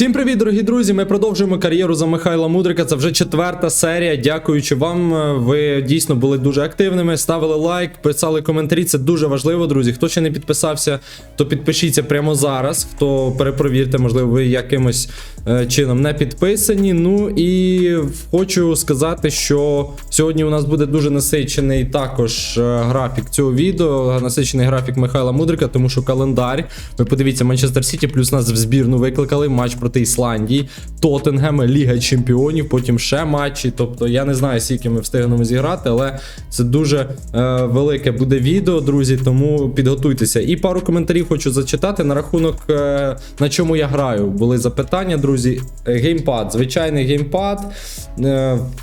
Всім привіт, дорогі друзі! Ми продовжуємо кар'єру за Михайла Мудрика. Це вже четверта серія. Дякуючи вам. Ви дійсно були дуже активними. Ставили лайк, писали коментарі. Це дуже важливо, друзі. Хто ще не підписався, то підпишіться прямо зараз. Хто перепровірте, можливо, ви якимось е, чином не підписані. Ну і хочу сказати, що сьогодні у нас буде дуже насичений також е, графік цього відео. Насичений графік Михайла Мудрика, тому що календар. Ви подивіться, Манчестер Сіті, плюс нас в збірну викликали матч проти Ісландії, Тоттенгем, Ліга Чемпіонів, потім ще матчі. Тобто я не знаю, скільки ми встигнемо зіграти, але це дуже е, велике буде відео, друзі. Тому підготуйтеся. І пару коментарів хочу зачитати на рахунок е, на чому я граю. Були запитання, друзі. Е, Геймпад, звичайний геймпад е,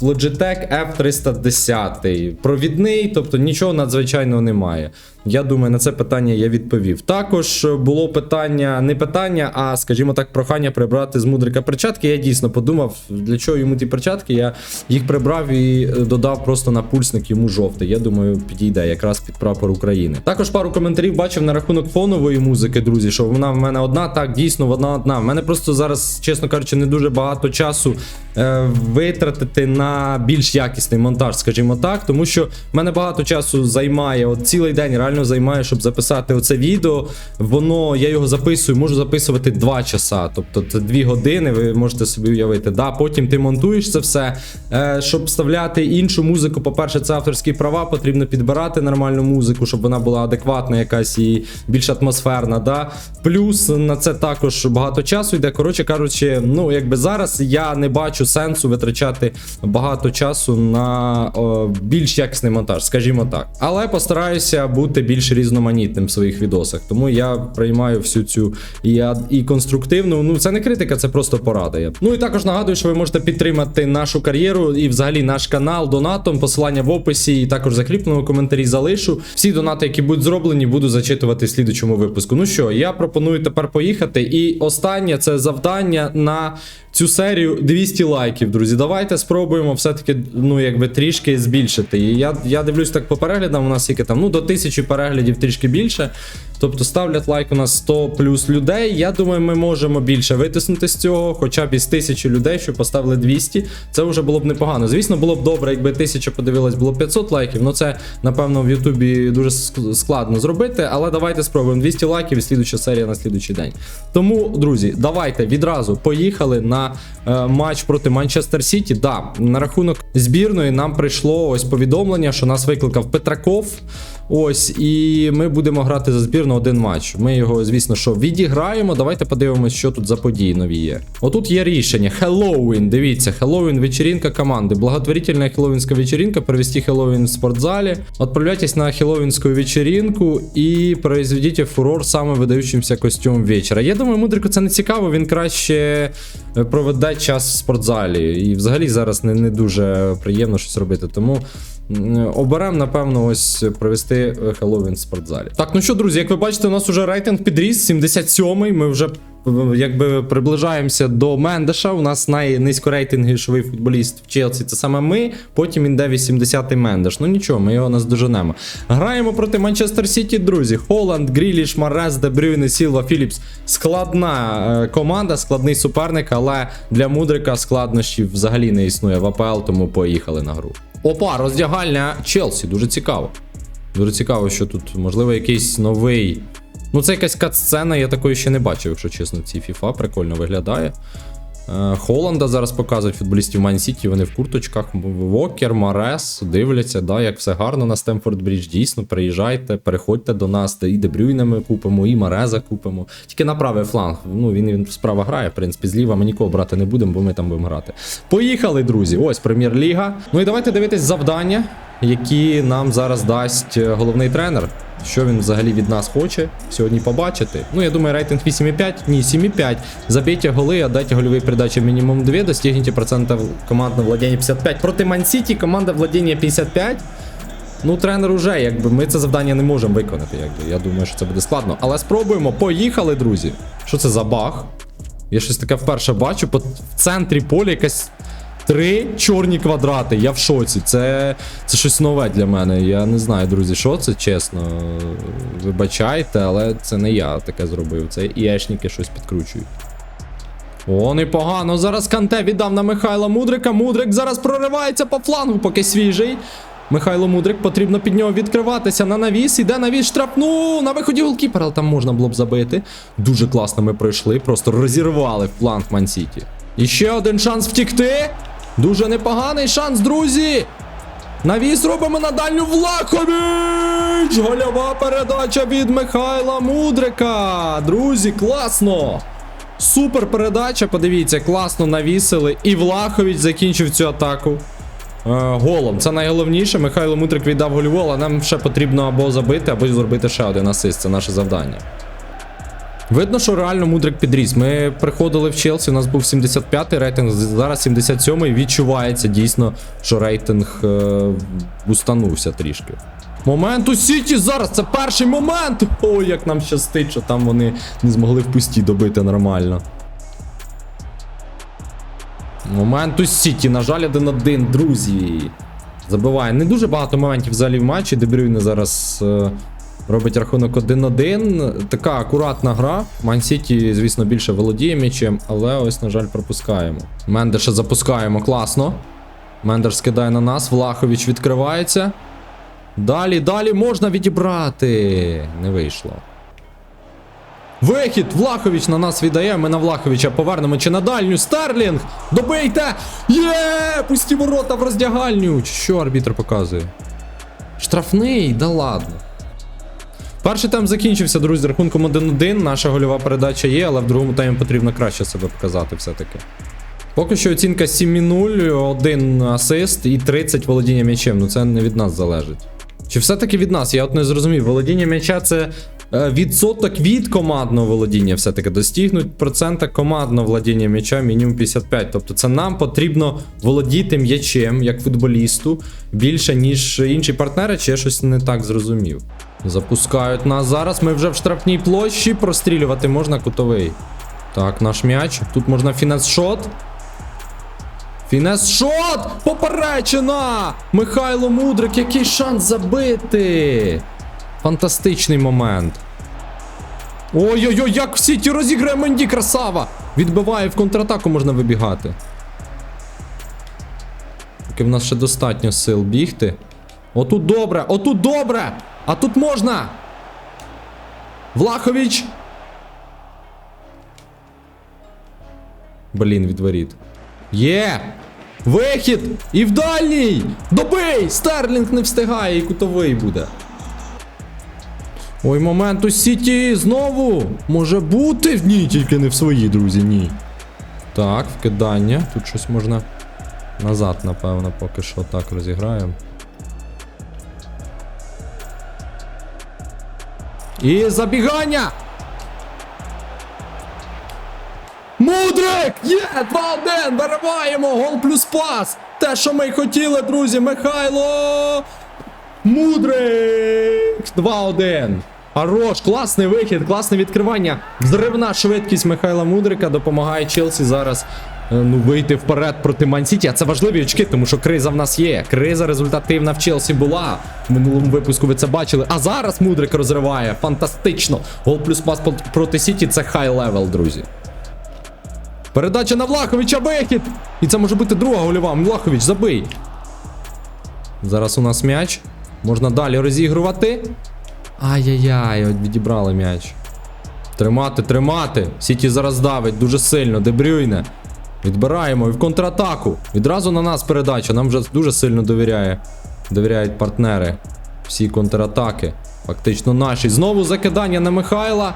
Logitech F310. Провідний, тобто нічого надзвичайного немає. Я думаю, на це питання я відповів. Також було питання, не питання, а скажімо так, прохання прибрати з мудрика перчатки. Я дійсно подумав, для чого йому ті перчатки. Я їх прибрав і е, додав просто на пульсник йому жовтий. Я думаю, підійде якраз під прапор України. Також пару коментарів бачив на рахунок фонової музики, друзі, що вона в мене одна. Так, дійсно, вона одна. В мене просто зараз, чесно кажучи, не дуже багато часу е, витратити на більш якісний монтаж, скажімо так, тому що в мене багато часу займає от цілий день реально займає, щоб записати оце відео. Воно я його записую, можу записувати 2 часа, тобто це 2 години. Ви можете собі уявити. Да, Потім ти монтуєш це все. Е, щоб вставляти іншу музику, по-перше, це авторські права, потрібно підбирати нормальну музику, щоб вона була адекватна, якась і більш атмосферна. Да? Плюс на це також багато часу йде. Коротше кажучи, ну якби зараз я не бачу сенсу витрачати багато часу на о, більш якісний монтаж, скажімо так. Але постараюся бути більш різноманітним в своїх відосах. Тому я приймаю всю цю і, і конструктивну. Ну це не критика, це просто порада. Я. Ну і також нагадую, що ви можете підтримати нашу кар'єру і взагалі наш канал донатом. Посилання в описі і також закріпленому коментарі залишу. Всі донати, які будуть зроблені, буду зачитувати в слідучому випуску. Ну що, я пропоную тепер поїхати. І останнє це завдання на цю серію 200 лайків, друзі. Давайте спробуємо все-таки, ну, якби трішки збільшити. І я, я дивлюсь так по переглядам, у нас тільки там, ну, до 1000 переглядів трішки більше. Тобто ставлять лайк у нас 100 плюс людей. Я думаю, ми можемо більше витиснути з цього, хоча б із 1000 людей, що поставили 200. Це вже було б непогано. Звісно, було б добре, якби 1000 подивилось, було 500 лайків. Ну це, напевно, в Ютубі дуже складно зробити. Але давайте спробуємо 200 лайків і слідуча серія на слідучий день. Тому, друзі, давайте відразу поїхали на е, матч проти Манчестер Сіті. Да, на рахунок збірної нам прийшло ось повідомлення, що нас викликав Петраков. Ось, і ми будемо грати за збірну один матч. Ми його, звісно, що відіграємо. Давайте подивимось, що тут за події нові є. Отут є рішення. Хеллоуін. Дивіться, Хеллоуін вечеринка команди. Благотворительна хеллоуінська вечеринка. Провести Хеллоуін в спортзалі. Отправляйтесь на хеллоуінську вечеринку і произведите фурор саме видаючимся костюмом вечора. Я думаю, мудрику це не цікаво. Він краще проведе час в спортзалі. І взагалі зараз не, не дуже приємно щось робити. Тому. М, Оберем, напевно, ось провести е, Хеллоуін в спортзалі. Так, ну що, друзі, як ви бачите, у нас уже рейтинг підріс, 77-й. Ми вже е, якби приближаємося до Мендеша. У нас найнизькорейтингішовий футболіст в Челсі. Це саме ми. Потім іде 80-й Мендеш. Ну нічого, ми його наздоженемо. Граємо проти Манчестер Сіті, друзі. Холланд, Гріліш, Марес, Дебрюйне, Сілва, Філіпс. Складна е, команда, складний суперник, але для мудрика складнощів взагалі не існує в АПЛ, тому поїхали на гру. Опа, роздягальня Челсі, дуже цікаво. Дуже цікаво, що тут, можливо, якийсь новий. Ну, це якась кат-сцена, я такої ще не бачив, якщо чесно, в цій FIFA прикольно виглядає. Е, Холланда зараз показують футболістів Ман Сіті, вони в курточках. Вокер, Марес, дивляться, да, як все гарно на Стемфорд Брідж. Дійсно, приїжджайте, переходьте до нас, і Дебрюйна ми купимо, і Мареза купимо. Тільки на правий фланг. Ну, він, він справа грає, в принципі, зліва ми нікого брати не будемо, бо ми там будемо грати. Поїхали, друзі! Ось прем'єр-ліга. Ну і давайте дивитись завдання, які нам зараз дасть е, головний тренер. Що він взагалі від нас хоче сьогодні побачити. Ну, я думаю, рейтинг 8,5, ні, 7,5. Забейте голи, отдайте гольові передачі мінімум 2, достигніть процента командного владіння 55. Проти Мансіті команда владіння 55. Ну, тренер уже, якби ми це завдання не можемо виконати. Якби. Я думаю, що це буде складно. Але спробуємо. Поїхали, друзі. Що це за баг? Я щось таке вперше бачу. По центрі поля якась Три чорні квадрати, я в шоці. Це, це щось нове для мене. Я не знаю, друзі, що це, чесно. Вибачайте, але це не я таке зробив. Це іешники щось підкручують. О, непогано. Зараз Канте віддав на Михайла Мудрика. Мудрик зараз проривається по флангу, поки свіжий. Михайло Мудрик потрібно під нього відкриватися на навіс. Іде навіс штрафну. На виході голкіпер, але там можна було б забити. Дуже класно ми пройшли. Просто розірвали фланг Мансіті. І ще один шанс втікти. Дуже непоганий шанс, друзі. Навіс робимо на дальню Влахович! Гольова передача від Михайла Мудрика. Друзі, класно! Супер передача, подивіться, класно навісили. І Влахович закінчив цю атаку. Е, голом. Це найголовніше. Михайло Мудрик віддав гольову, але нам ще потрібно або забити, або зробити ще один асист. Це наше завдання. Видно, що реально Мудрик підріс. Ми приходили в Челсі, у нас був 75-й рейтинг, зараз 77-й. Відчувається дійсно, що рейтинг е, устанувся трішки. Момент у Сіті зараз, це перший момент. Ой, як нам щастить, що там вони не змогли в пусті добити нормально. Момент у Сіті, на жаль, 1-1, друзі. Забиває. Не дуже багато моментів взагалі в матчі. Дебрюйне зараз е, робить рахунок 1-1. Така акуратна гра. Ман Сіті, звісно, більше володіє м'ячем, але ось, на жаль, пропускаємо. Мендеша запускаємо класно. Мендеш скидає на нас. Влахович відкривається. Далі, далі можна відібрати. Не вийшло. Вихід! Влахович на нас віддає. Ми на Влаховича повернемо чи на дальню. Старлінг! Добийте! Є! Пусті ворота в роздягальню! Що арбітр показує? Штрафний? Да ладно. Перший тайм закінчився, друзі, рахунком 1-1. Наша гольова передача є, але в другому таймі потрібно краще себе показати все-таки. Поки що оцінка 7-0, 1 асист і 30 володіння м'ячем. Ну це не від нас залежить. Чи все-таки від нас? Я от не зрозумів. Володіння м'яча це відсоток від командного володіння. Все-таки достигнуть процента командного володіння м'яча мінімум 55. Тобто це нам потрібно володіти м'ячем як футболісту більше, ніж інші партнери, чи я щось не так зрозумів. Запускають нас зараз. Ми вже в штрафній площі. Прострілювати можна кутовий. Так, наш м'яч. Тут можна фінес-шот. Фінес шот! Поперечина! Михайло Мудрик, який шанс забити! Фантастичний момент. Ой-ой-ой, як в сіті розіграє Менді, красава! Відбиває в контратаку можна вибігати. Поки в нас ще достатньо сил бігти. Отут добре, отут добре! А тут можна! Влахович! Блін, від воріт. Є! Вихід! І в дальній! Добий! Стерлінг не встигає і кутовий буде. Ой, момент у Сіті знову! Може бути? Ні, тільки не в свої, друзі, ні. Так, вкидання. Тут щось можна назад, напевно, поки що так розіграємо. І забігання! Мудрик! Є! 2-1! Вириваємо! Гол плюс пас! Те, що ми й хотіли, друзі! Михайло! Мудрик! 2-1. Хорош, класний вихід, класне відкривання. Взривна швидкість Михайла Мудрика допомагає Челсі зараз е, ну, вийти вперед проти Мансіті. А це важливі очки, тому що криза в нас є. Криза результативна в Челсі була. В минулому випуску ви це бачили. А зараз Мудрик розриває. Фантастично. Гол плюс пас проти Сіті це хай левел, друзі. Передача на Влаховича вихід! І це може бути друга гольова. Влахович, забий. Зараз у нас м'яч. Можна далі розігрувати. Ай-яй-яй, відібрали м'яч. Тримати, тримати. Сіті зараз давить дуже сильно. Дебрюйне. Відбираємо і в контратаку. Відразу на нас передача. Нам вже дуже сильно довіряє. Довіряють партнери. Всі контратаки. Фактично наші. Знову закидання на Михайла.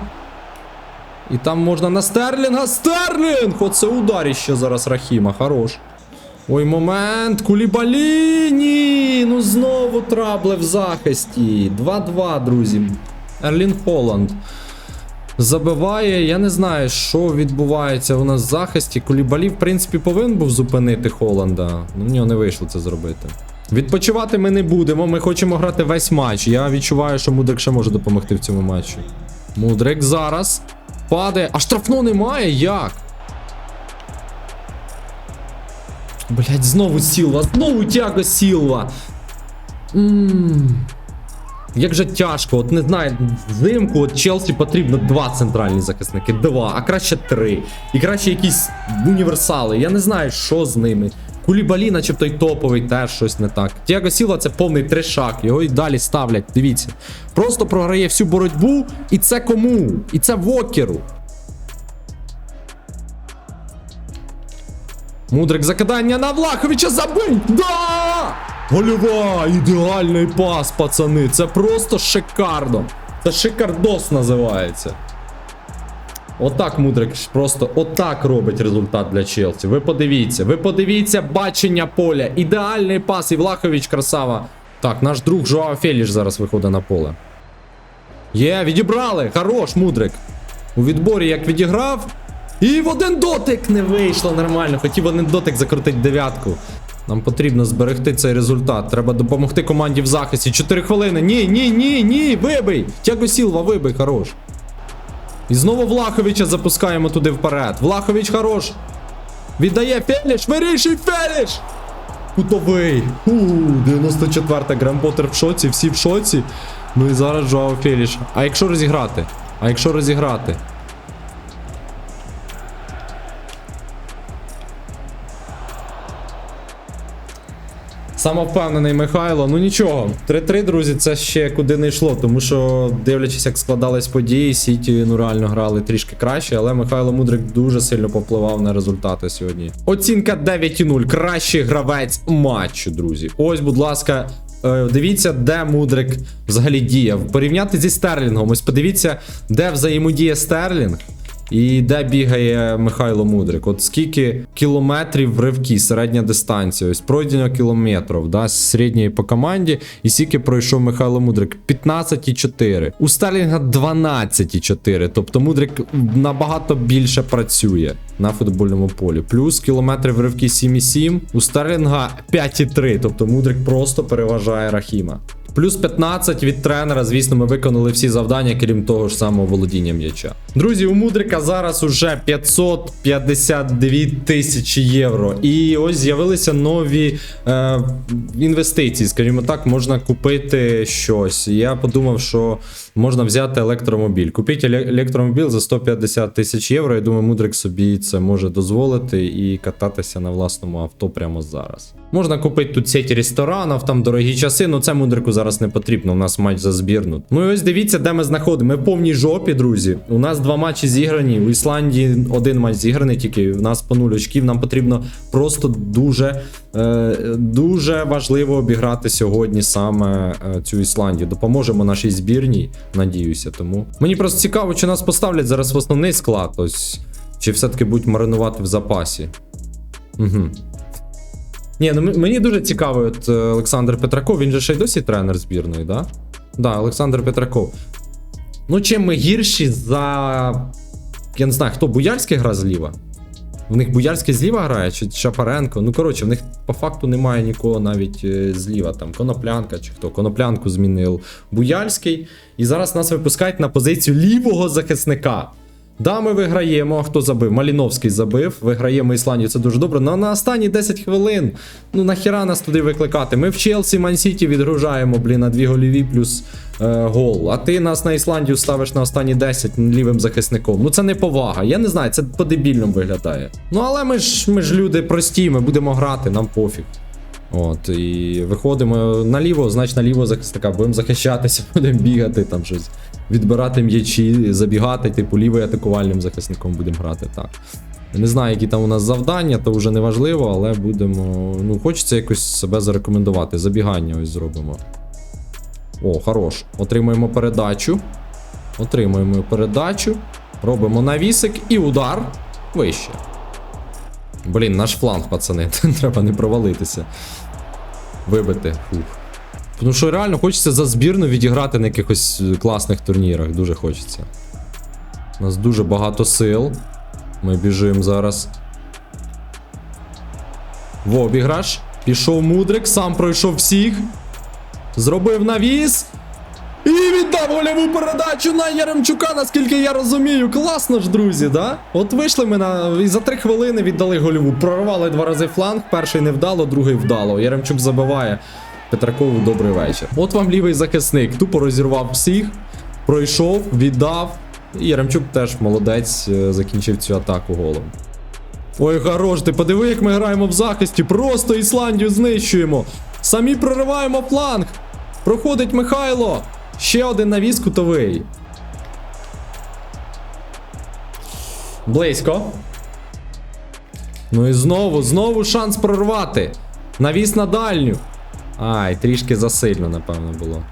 І там можна на Стерлінга. Стерлінг! Оце ударіще зараз Рахіма. Хорош. Ой, момент. Кулібалі! Ні! Ну знову трабли в захисті. 2-2, друзі. Ерлін Холланд. Забиває, я не знаю, що відбувається у нас в захисті. Кулібалі, в принципі, повинен був зупинити Холланда. Ну, в нього не вийшло це зробити. Відпочивати ми не будемо, ми хочемо грати весь матч. Я відчуваю, що Мудрик ще може допомогти в цьому матчі. Мудрик зараз падає. А штрафно немає? Як? Блять, знову Сілва, знову Тяго Сілва. Ммм. Як же тяжко, от не знаю, взимку от Челсі потрібно два центральні захисники, два, а краще три. І краще якісь універсали. Я не знаю, що з ними. Кулібалі, начебто й топовий, теж щось не так. Тіаго Сіла це повний трешак, його і далі ставлять. Дивіться. Просто програє всю боротьбу, і це кому? І це Вокеру. Мудрик закидання на Влаховича забий! Да! Гольова! Ідеальний пас, пацани. Це просто шикарно. Це шикардос називається. Отак Мудрик просто отак робить результат для Челсі. Ви подивіться, ви подивіться бачення поля. Ідеальний пас, і Влахович красава. Так, наш друг Жоао Феліш зараз виходить на поле. Є, відібрали! Хорош, Мудрик. У відборі як відіграв. І в один дотик не вийшло нормально. Хотів один дотик закрутити дев'ятку. Нам потрібно зберегти цей результат. Треба допомогти команді в захисті. 4 хвилини. Ні, ні, ні, ні. Вибий! Тяго Сілва, вибий, хорош. І знову Влаховича запускаємо туди вперед. Влахович хорош. Віддає Феліш, вирішуй Феліш! Кутовий. У, 94-та Грем Поттер в шоці, всі в шоці. Ну і зараз Жоао Феліш. А якщо розіграти? А якщо розіграти? Самовпевнений Михайло. Ну нічого, 3-3, друзі, це ще куди не йшло, тому що, дивлячись, як складались події, Сіті ну реально грали трішки краще, але Михайло Мудрик дуже сильно попливав на результати сьогодні. Оцінка 9,0. Кращий гравець матчу, друзі. Ось, будь ласка. е, Дивіться, де Мудрик взагалі діяв. Порівняти зі Стерлінгом. Ось подивіться, де взаємодіє Стерлінг. І де бігає Михайло Мудрик? От скільки кілометрів в ривки, середня дистанція, ось пройдено кілометрів, да, середньої по команді, і скільки пройшов Михайло Мудрик? 15,4. У Стерлінга 12,4. Тобто Мудрик набагато більше працює на футбольному полі. Плюс кілометрів в ривки 7,7. У Стерлінга 5,3. Тобто Мудрик просто переважає Рахіма. Плюс 15 від тренера, звісно, ми виконали всі завдання, крім того ж самого володіння м'яча. Друзі, у Мудрика зараз уже 552 тисячі євро. І ось з'явилися нові е, інвестиції. Скажімо так, можна купити щось. Я подумав, що можна взяти електромобіль. Купіть електромобіль за 150 тисяч євро. Я думаю, Мудрик собі це може дозволити і кататися на власному авто прямо зараз. Можна купити тут сеть ресторанів, там дорогі часи, ну це Мудрику зараз не потрібно. У нас матч за збірну. Ну і ось дивіться, де ми знаходимо. Ми в повній жопі, друзі. У нас два матчі зіграні. У Ісландії один матч зіграний, тільки в нас по нуль очків. Нам потрібно просто дуже, е, дуже важливо обіграти сьогодні саме е, цю Ісландію. Допоможемо нашій збірній, надіюся. Тому мені просто цікаво, чи нас поставлять зараз в основний склад. Ось чи все-таки будуть маринувати в запасі. Угу. Ні, ну мені дуже цікаво, от е, Олександр Петраков, він же ще й досі тренер збірної, да? Да, Олександр Петраков. Ну, чим ми гірші за. Я не знаю, хто Буяльський гра зліва? В них Буяльський зліва грає, чи Шапаренко. Ну, коротше, в них по факту немає нікого навіть е, зліва. Там Коноплянка чи хто. Коноплянку змінив Буяльський. І зараз нас випускають на позицію лівого захисника. Да, ми виграємо. Хто забив? Маліновський забив. Виграємо Ісландію, це дуже добре. Ну, на останні 10 хвилин. Ну нахіра нас туди викликати. Ми в Челсі Мансіті відгружаємо, блін, на дві голіві плюс е, гол. А ти нас на Ісландію ставиш на останні 10 лівим захисником. Ну це не повага. Я не знаю, це по-дебільному виглядає. Ну але ми ж ми ж люди прості, ми будемо грати, нам пофіг. От, і виходимо наліво, значить наліво захисника, будемо захищатися, будемо бігати, там щось, відбирати м'ячі, забігати, типу лівий атакувальним захисником будемо грати. Так. Не знаю, які там у нас завдання, то вже не важливо, але будемо. Ну, хочеться якось себе зарекомендувати. Забігання ось зробимо. О, хорош. Отримуємо передачу. Отримуємо передачу. Робимо навісик і удар вище. Блін, наш фланг, пацани. Треба не провалитися. Вибити. Фух. Тому що реально хочеться за збірну відіграти на якихось е, класних турнірах. Дуже хочеться. У нас дуже багато сил. Ми біжимо зараз. В обіграш. Пішов Мудрик, сам пройшов всіх. Зробив навіс. І віддав гольову передачу на Яремчука, наскільки я розумію. Класно ж, друзі, да? От вийшли ми на. І за три хвилини віддали гольову. Прорвали два рази фланг. Перший не вдало, другий вдало. Яремчук забиває. Петракову добрий вечір. От вам лівий захисник. Тупо розірвав всіх, пройшов, віддав. І Яремчук теж молодець, е, закінчив цю атаку голом. Ой, хорош, ти подиви, як ми граємо в захисті. Просто Ісландію знищуємо. Самі прориваємо фланг. Проходить Михайло. Ще один навіс кутовий. Близько. Ну і знову, знову шанс прорвати. Навіс на дальню. Ай, трішки засильно, напевно, було.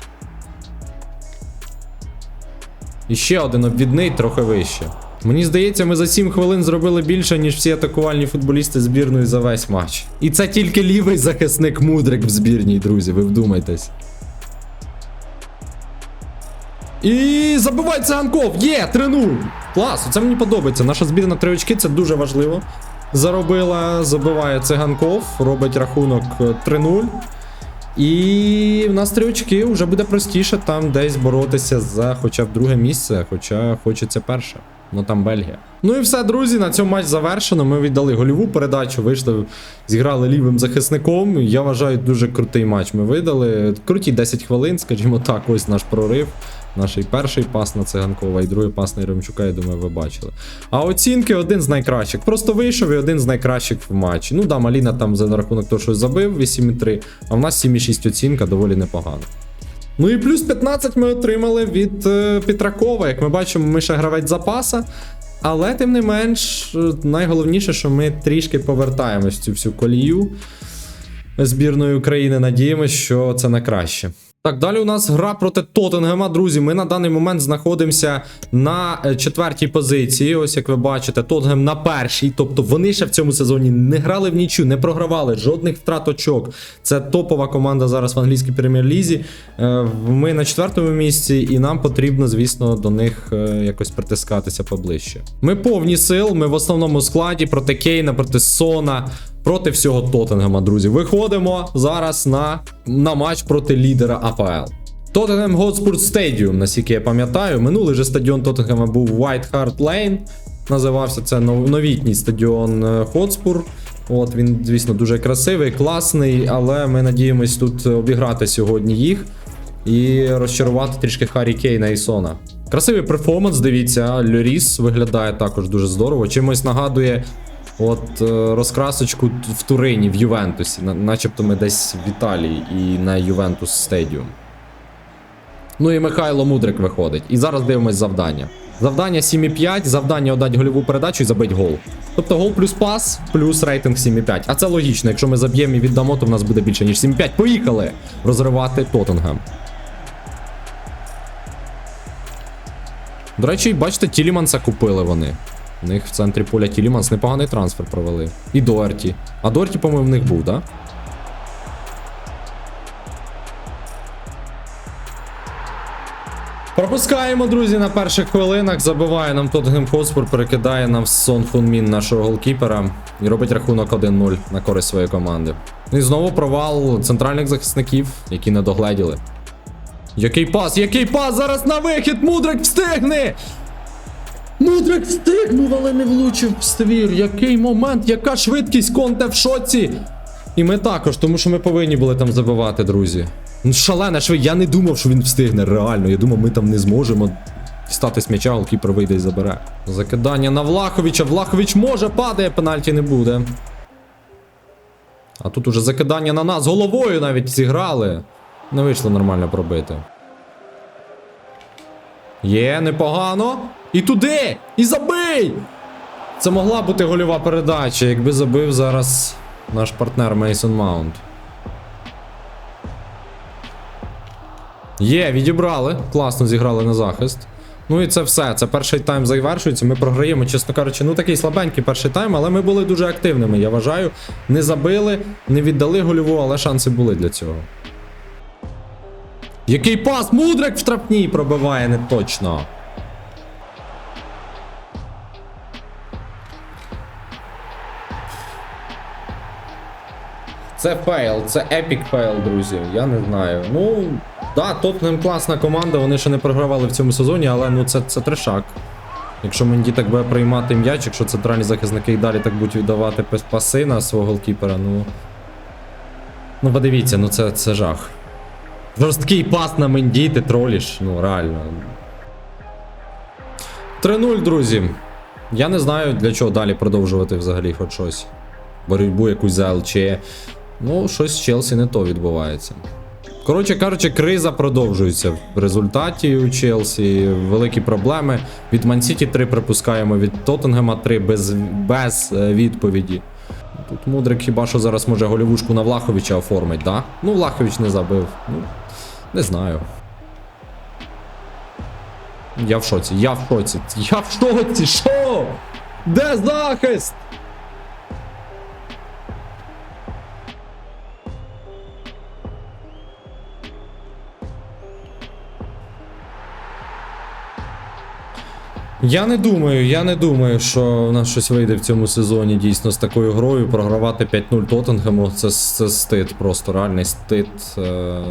І ще один обвідний трохи вище. Мені здається, ми за 7 хвилин зробили більше, ніж всі атакувальні футболісти збірної за весь матч. І це тільки лівий захисник Мудрик в збірній, друзі, ви вдумайтесь. І забиває циганков! Є! 3-0! Клас! Це мені подобається. Наша збірна три очки, це дуже важливо. Заробила, забиває циганков, робить рахунок е, 3-0. І в нас три очки вже буде простіше там десь боротися за хоча б друге місце, хоча хочеться перше. Ну там Бельгія. Ну і все, друзі. На цьому матч завершено. Ми віддали гольову передачу, вийшли, зіграли лівим захисником. Я вважаю, дуже крутий матч ми видали. Круті 10 хвилин, скажімо так, ось наш прорив. Наш перший пас на циганкова, і другий пас на Єремчука, я думаю, ви бачили. А оцінки один з найкращих. Просто вийшов і один з найкращих в матчі. Ну да, Маліна там за рахунок того, що забив 8,3, а в нас 7,6 оцінка доволі непогана. Ну і плюс 15 ми отримали від е, Петракова. Як ми бачимо, ми ще гравець запаса. Але тим не менш, е, найголовніше, що ми трішки повертаємось в цю всю колію збірної України. Надіємось, що це на краще. Так, далі у нас гра проти Тоттенгема. Друзі, ми на даний момент знаходимося на е, четвертій позиції. Ось як ви бачите, Тоттенгем на першій. Тобто вони ще в цьому сезоні не грали в нічю, не програвали, жодних втрат очок. Це топова команда зараз в англійській прем'єр-лізі. Е, Ми на четвертому місці, і нам потрібно, звісно, до них е, якось притискатися поближче. Ми повні сил, ми в основному складі проти Кейна, проти Сона. Проти всього Тоттенгема, друзі. Виходимо зараз на, на матч проти лідера АПЛ. Тоттенгем Hotspur Stadium, наскільки я пам'ятаю. Минулий же стадіон Тоттенгема був White Hart Lane. Називався це новітній стадіон е, Хотспур. От він, звісно, дуже красивий, класний, але ми надіємось тут обіграти сьогодні їх і розчарувати трішки Харі Кейна і Сона. Красивий перформанс, дивіться, Льоріс виглядає також дуже здорово. Чимось нагадує От е, розкрасочку в Турині, в Ювентусі, начебто ми десь в Італії і на Ювентус Стедіум. Ну і Михайло Мудрик виходить. І зараз дивимось завдання. Завдання 7,5, завдання отдать гольову передачу і забить гол. Тобто гол плюс пас, плюс рейтинг 7,5. А це логічно, якщо ми заб'ємо і віддамо, то в нас буде більше, ніж 7,5. Поїхали! Розривати Тоттенгем. До речі, бачите, Тіліманса купили вони. У них в центрі поля Тіліманс непоганий трансфер провели. І Доерті. А Доерті, по-моєму, в них був, так? Да? Пропускаємо, друзі, на перших хвилинах. Забиває нам Тоттенхем Хотспур, перекидає нам Сон Фунмін нашого голкіпера і робить рахунок 1-0 на користь своєї команди. Ну І знову провал центральних захисників, які не догледіли. Який пас? Який пас? Зараз на вихід! Мудрик встигне! Мудрик встигнув, але не влучив в ствір. Який момент, яка швидкість конте в шоці. І ми також, тому що ми повинні були там забивати, друзі. Ну, шалена швидкість. Я не думав, що він встигне, реально. Я думав, ми там не зможемо дістати м'яча, голкіпер вийде і забере. Закидання на Влаховича. Влахович може падає, пенальті не буде. А тут уже закидання на нас. Головою навіть зіграли. Не вийшло нормально пробити. Є, непогано. І туди! І забий! Це могла бути гольова передача, якби забив зараз наш партнер Мейсон Маунт. Є, відібрали. Класно зіграли на захист. Ну і це все. Це перший тайм завершується. Ми програємо, чесно кажучи, ну такий слабенький перший тайм, але ми були дуже активними, я вважаю. Не забили, не віддали гольову, але шанси були для цього. Який пас? Мудрик в штрафній пробиває не точно. Це фейл, це епік фейл, друзі. Я не знаю. Ну, да, Тоттенхем класна команда, вони ще не програвали в цьому сезоні, але ну це, це трешак. Якщо Менді так буде приймати м'яч, якщо центральні захисники і далі так будуть віддавати пас- паси на свого голкіпера, ну. Ну подивіться, ну це, це жах. Жорсткий пас на Менді, ти троліш, ну реально. 3-0, друзі. Я не знаю, для чого далі продовжувати взагалі хоч щось. Боротьбу якусь за ЛЧ. Ну, щось з Челсі не то відбувається. Коротше кажучи, криза продовжується в результаті у Челсі. Великі проблеми. Від Мансіті 3 припускаємо, від Тоттенгема 3 без, без е, відповіді. Тут Мудрик хіба що зараз може голівушку на Влаховича оформить, да? Ну, Влахович не забив. Ну, не знаю. Я в шоці, я в шоці. Я в шоці, що? Де захист? Я не думаю, я не думаю, що у нас щось вийде в цьому сезоні дійсно з такою грою. Програвати 5-0 Тоттенгему це, це стид, просто реальний стид. Е...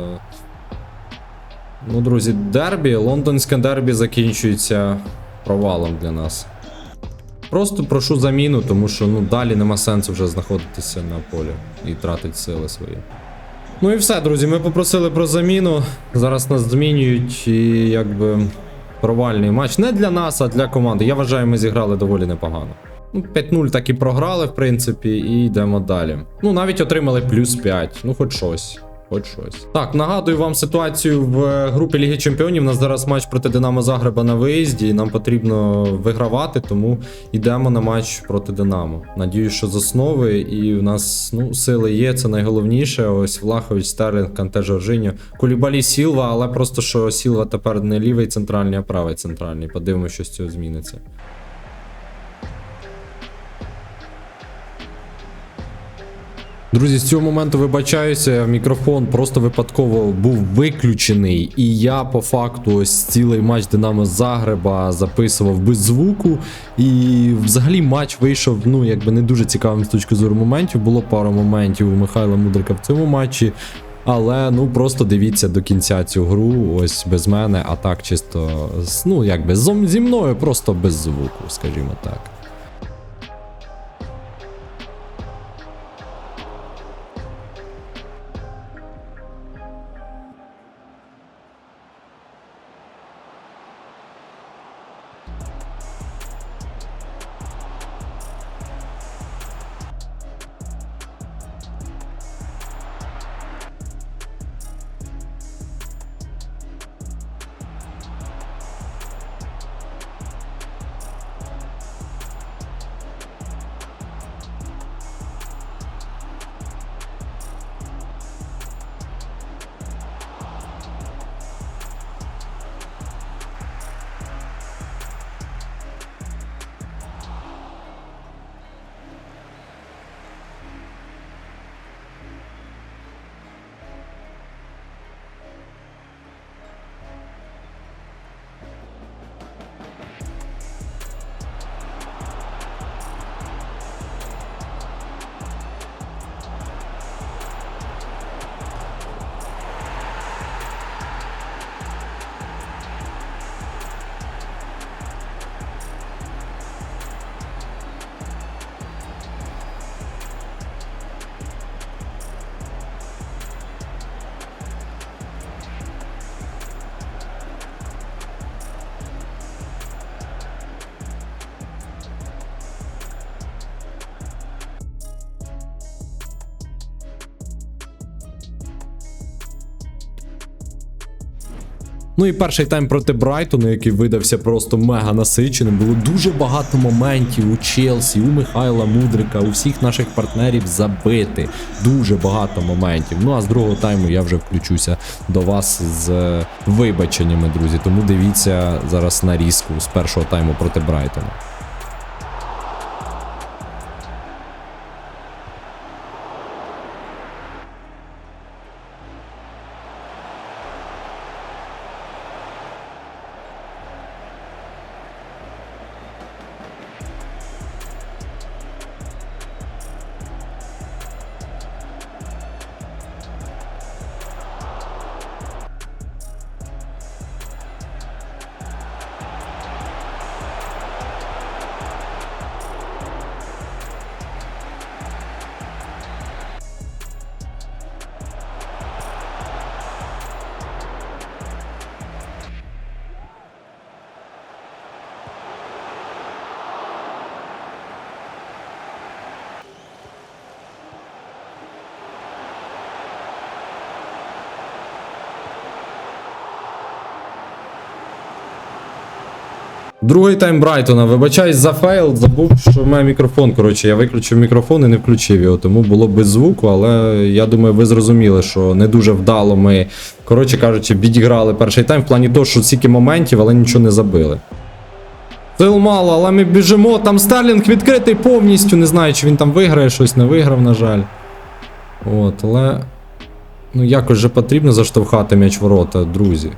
Ну, друзі, дербі, лондонське дербі закінчується провалом для нас. Просто прошу заміну, тому що ну, далі нема сенсу вже знаходитися на полі і тратити сили свої. Ну і все, друзі, ми попросили про заміну. Зараз нас змінюють і якби провальний матч. Не для нас, а для команди. Я вважаю, ми зіграли доволі непогано. Ну, 5-0 так і програли, в принципі, і йдемо далі. Ну, навіть отримали плюс 5. Ну, хоч щось. Хоч щось. Так, нагадую вам ситуацію в е, групі Ліги Чемпіонів. У нас зараз матч проти Динамо Загреба на виїзді. і Нам потрібно вигравати, тому йдемо на матч проти Динамо. Надіюсь, що з основи, і у нас ну, сили є, це найголовніше. Ось Влахович, Стерлінг, Канте Жоржиньо. Кулібалі Сілва, але просто що Сілва тепер не лівий центральний, а правий центральний. Подивимося, що з цього зміниться. Друзі, з цього моменту вибачаюся, мікрофон просто випадково був виключений, і я по факту ось цілий матч Динамо Загреба записував без звуку. І взагалі матч вийшов ну якби не дуже цікавим з точки зору моментів. Було пару моментів у Михайла Мудрика в цьому матчі. Але ну просто дивіться до кінця цю гру, ось без мене, а так чисто ну якби зі мною просто без звуку, скажімо так. Ну і перший тайм проти Брайтону, який видався просто мега насиченим. Було дуже багато моментів у Челсі, у Михайла Мудрика, у всіх наших партнерів забити. Дуже багато моментів. Ну а з другого тайму я вже включуся до вас з е, вибаченнями, друзі. Тому дивіться зараз нарізку з першого тайму проти Брайтона. Другий тайм Брайтона. Вибачаюсь за фейл, забув, що в мене мікрофон. Коротше, я виключив мікрофон і не включив його, тому було без звуку, але я думаю, ви зрозуміли, що не дуже вдало ми, коротше кажучи, відіграли перший тайм в плані того, що стільки моментів, але нічого не забили. Сил мало, але ми біжимо. Там Старлінг відкритий повністю. Не знаю, чи він там виграє щось, не виграв, на жаль. От, але. Ну, якось же потрібно заштовхати м'яч ворота, друзі.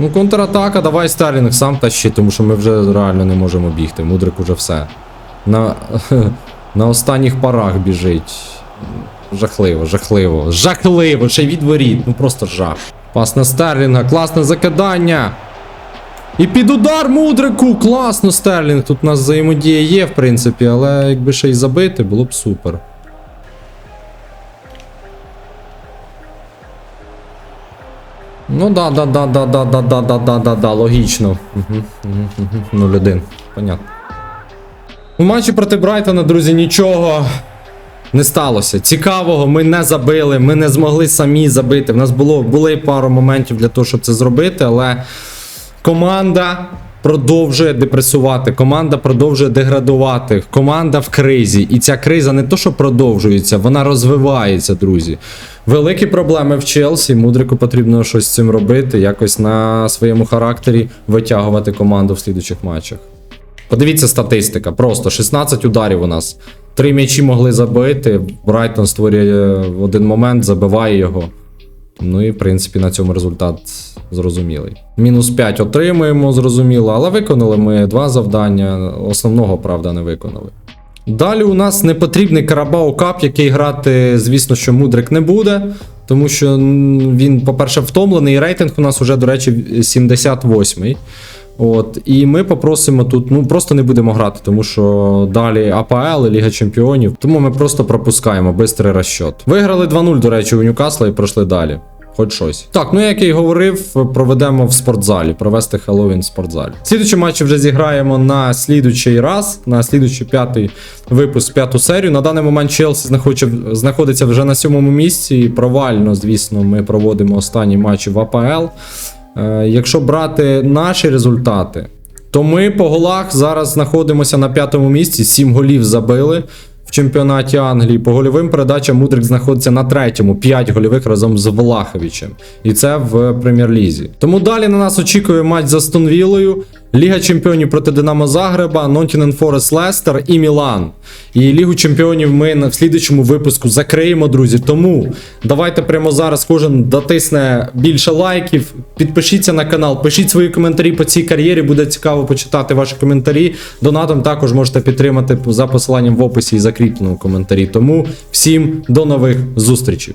Ну, контратака, давай Старлінг сам тащи, тому що ми вже реально не можемо бігти. Мудрик уже все. На, на останніх парах біжить. Жахливо, жахливо, жахливо, ще й від воріт, ну просто жах. Пас на Стерлінга, класне закидання. І під удар мудрику! Класно, Стерлінг. Тут у нас взаємодія є, в принципі, але якби ще й забити, було б супер. Ну да, да, да, да, да, да, да, да, да, да, да, логічно. Угу, угу, угу. 0-1, понятно. У матчі проти Брайтона, друзі, нічого не сталося. Цікавого, ми не забили, ми не змогли самі забити. У нас було були пару моментів для того, щоб це зробити, але команда продовжує депресувати, команда продовжує деградувати, команда в кризі. І ця криза не то, що продовжується, вона розвивається, друзі. Великі проблеми в Челсі. Мудрику потрібно щось з цим робити, якось на своєму характері витягувати команду в слідучих матчах. Подивіться статистика, просто 16 ударів у нас. Три м'ячі могли забити. Брайтон створює один момент, забиває його. Ну і в принципі на цьому результат зрозумілий. Мінус 5 отримуємо, зрозуміло, але виконали ми два завдання. Основного, правда, не виконали. Далі у нас непотрібний Карабао Кап, який грати, звісно, що мудрик не буде. Тому що він, по-перше, втомлений, рейтинг у нас уже, до речі, 78-й. От, і ми попросимо тут, ну просто не будемо грати, тому що далі АПЛ і Ліга Чемпіонів. Тому ми просто пропускаємо бистрий розчот. Виграли 2-0, до речі, у Ньюкасла і пройшли далі. Хоч щось. Так, ну як я й говорив, проведемо в спортзалі, провести Хеллоуін в спортзалі. Слідучі матчі вже зіграємо на слідучий раз, на слідучий п'ятий випуск, п'яту серію. На даний момент Челсі знаходиться вже на сьомому місці. І провально, звісно, ми проводимо останні матчі в АПЛ. Е, Якщо брати наші результати, то ми по голах зараз знаходимося на п'ятому місці. Сім голів забили в чемпіонаті Англії. По гольовим передачам Мудрик знаходиться на третьому, 5 гольових разом з Влаховичем. І це в прем'єр-лізі. Тому далі на нас очікує матч за Астон Віллою, Ліга Чемпіонів проти Динамо Загреба, Нотінен Форест Лестер і Мілан. І Лігу Чемпіонів ми в слідучому випуску закриємо, друзі. Тому давайте прямо зараз кожен дотисне більше лайків. Підпишіться на канал, пишіть свої коментарі по цій кар'єрі. Буде цікаво почитати ваші коментарі. Донатом також можете підтримати за посиланням в описі і закріпленому коментарі. Тому всім до нових зустрічей.